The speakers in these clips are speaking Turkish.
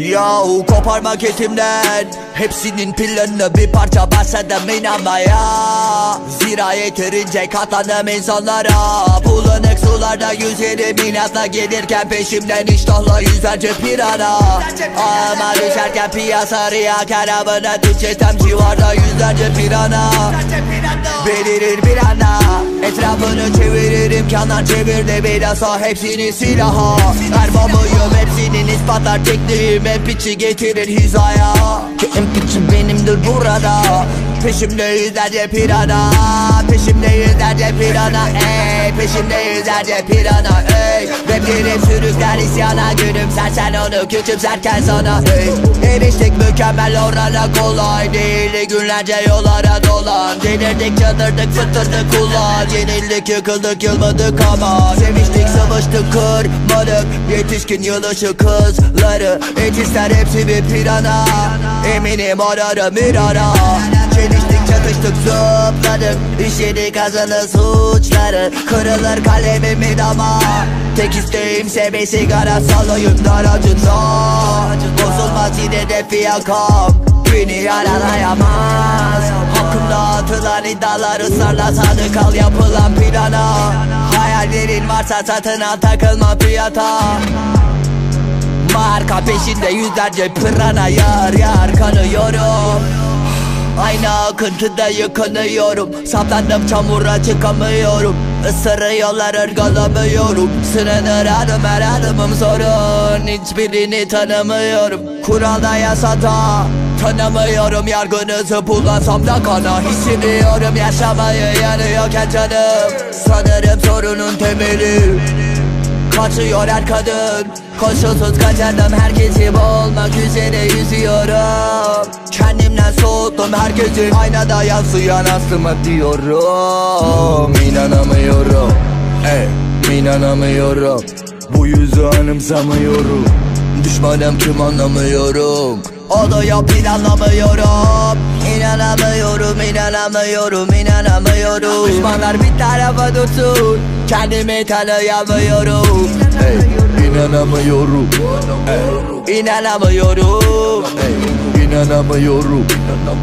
Yahu koparmak etimden Hepsinin planını bir parça bahsedem inanmaya. Zira yeterince katlandım insanlara. Bulanık sularda yüzerim inatla gelirken peşimden iştahla yüzlerce pirana. Ama düşerken piyasa riyaken amına tüketem civarda yüzlerce pirana. Belirir bir anda Etrafını çeviririm kanar çevirde bilhassa hepsini silaha. Ermamıyım hepsinin ispatlar tekniğim en piçi getirir hizaya. Ki en piçi benimdir burada Peşimde yüzlerce pirana. Peşimde yüzlerce pirana. Ey Peşimde yüzlerce pirana. Ey Raplerim sürükler isyana. Gülümser sen onu küçümserken sana. Ey Eriştik mükemmel orana. Kolay değil Günlerce yollara dolan. Delirdik çadırdık fıtırdık kullan. Yenildik yıkıldık yılmadık ama. Seviştik savaştık kırmadık. Yetişkin yılışı kızları. Etisler hepsi bir pirana. Eminim ararım bir ara Çeliştik çatıştık zıpladık İşledik azılı suçları. Kırılır kalemimin ama Tek isteğimse bir sigara salayım daracında Bozulmaz yine de fiyakam. Beni yaralayamaz. Hakkımda atılan iddialar ısrarla sadık kal yapılan plana. Hayallerin varsa satın al takılma fiyata. Marka peşinde yüzlerce pırana yar yar kanıyorum Aynı akıntıda yıkanıyorum. Saplandım çamura çıkamıyorum. Isırıyorlar ırgalamıyorum. Sınırır adım her adımım sorun. Hiçbirini tanımıyorum. Kuralda yasada Tanımıyorum. Yargınızı bulasam da kana Hissediyorum yaşamayı yanıyorken canım. Sanırım sorunun temeli. Kaçıyor her kadın. Koşulsuz kaçardım. Herkesi boğulmak üzere yüzüyorum Kendimden soğuttum herkesi Aynada yansıyan aslımı diyorum. İnanamıyorum. Ey inanamıyorum. Bu yüzü anımsamıyorum. Düşmanım kim anlamıyorum. Oluyor planlamıyorum İnanamıyorum, inanamıyorum, inanamıyorum. Düşmanlar bir tarafa dursun. Kendimi tanıyamıyorum. Ey, inanamıyorum. Ey, inanamıyorum. Ey, inanamıyorum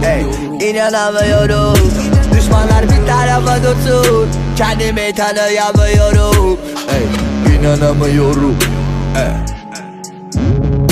Ey, inanamıyorum Düşmanlar bir tarafa dursun. Kendimi tanıyamıyorum. Ey, inanamıyorum. Ey.